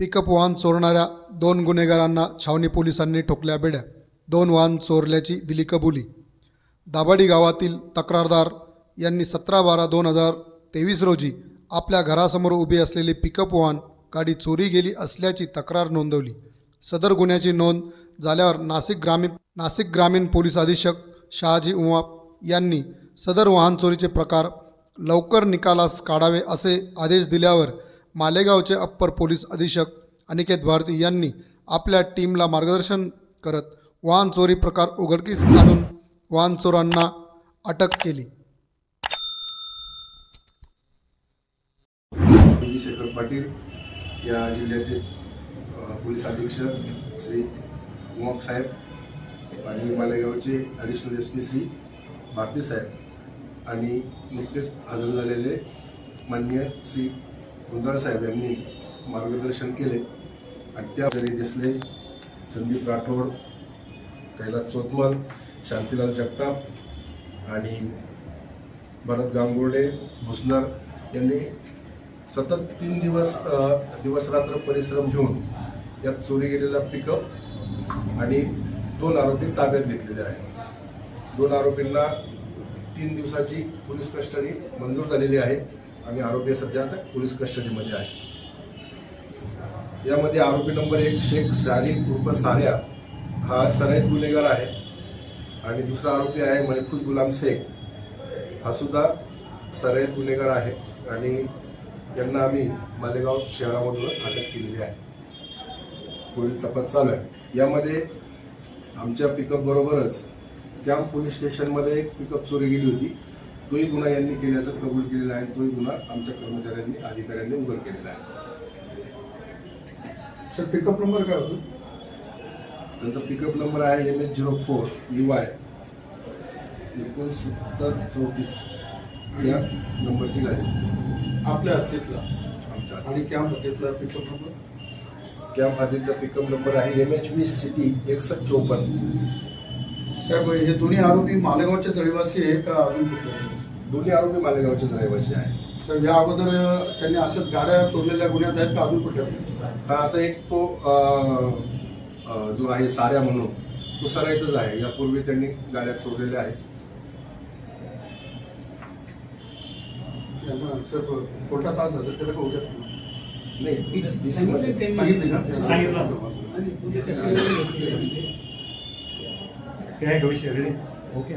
Pickup वाहन चोरणाऱ्या दोन गुन्हेगारांना छावणी पोलिसांनी ठोकल्या बेड्या. दोन वाहन चोरल्याची दिली कबुली. दाभाडी गावातील तक्रारदार यांनी सतरा बारा दोन हजार तेवीस रोजी आपल्या घरासमोर उभी असलेली पिकअप वाहन गाडी चोरी गेली असल्याची तक्रार नोंदवली. सदर गुन्ह्याची नोंद झाल्यावर नाशिक ग्रामीण नाशिक ग्रामीण पोलीस अधीक्षक शहाजी उमाप यांनी सदर वाहन चोरीचे प्रकार लवकर निकालास काढावे असे आदेश दिल्यावर मालेगावचे अप्पर पोलीस अधीक्षक अनिकेत भारती यांनी आपल्या टीमला मार्गदर्शन करत वाहन चोरी प्रकार उघडकीस आणून वाहन चोरांना अटक केली. शेखर पाटील या जिल्ह्याचे पोलीस अधीक्षक श्री उमक साहेब आणि मालेगावचे additional S P Shri Bharti साहेब आणि नुकतेच हजर झालेले माननीय श्री गुंजाळ साहेब यांनी मार्गदर्शन केले. आणि त्या जरी दिसले संदीप राठोड कैलास चोतमल शांतीलाल जगताप आणि भरत गांगुर्डे भुसनर यांनी सतत तीन दिवस दिवसरात्र दिवस रात्र परिश्रम घेऊन यात चोरी गेलेला पिकअप आणि दोन आरोपी ताब्यात घेतलेले आहेत. दोन आरोपींना तीन दिवसाची पोलीस कस्टडी मंजूर झालेली आहे. आणि आरोपी सध्या आता पोलीस कस्टडीमध्ये आहे. यामध्ये आरोपी नंबर एक शेख शारिक उर्फ साऱ्या हा सराईत गुन्हेगार आहे. आणि दुसरा आरोपी आहे महफूज गुलाम शेख. हा सुद्धा सराईत गुन्हेगार आहे आणि यांना आम्ही मालेगाव शहरामधूनच अटक केलेली आहे. पुढील तपास चालू आहे. यामध्ये आमच्या पिकअप बरोबरच कॅम्प पोलीस स्टेशनमध्ये एक पिकअप चोरी गेली होती. तोही गुन्हा यांनी केल्याचं कबूल केलेला आहे तोही गुन्हा आमच्या कर्मचाऱ्यांनी अधिकाऱ्यांनी उघड केलेला आहे. सर पिकअप नंबर काय होतो? त्यांचा पिकअप नंबर आहे M H zero four E Y एकोणसत्तर चौतीस या नंबरची गाडी. आपल्या हद्दीतला आमच्या आणि कॅम्प हद्दीतला पिकअप नंबर कॅम्प आधीचा पिकअप नंबर आहे एम एच वीस सिटी एकसष्ट चोपन्न. साहेब हे दोन्ही आरोपी मालेगावचे रहिवासी आहे का अजून कुठले? दोन्ही आरोपी मालेगावचेच रहिवासी आहे सर या अगोदर त्यांनी अशाच गाड्या चोरलेल्या गुन्ह्यात आहेत का? अजून कुठल्या आता एक तो अं, जो आहे साऱ्या म्हणून तो सराईतच आहे. यापूर्वी त्यांनी गाड्या चोरलेल्या आहेत. यांना सर कोर्टात आज हजर केलं का उद्या? नाही DC मध्ये सांगितले. काय विषय ओके.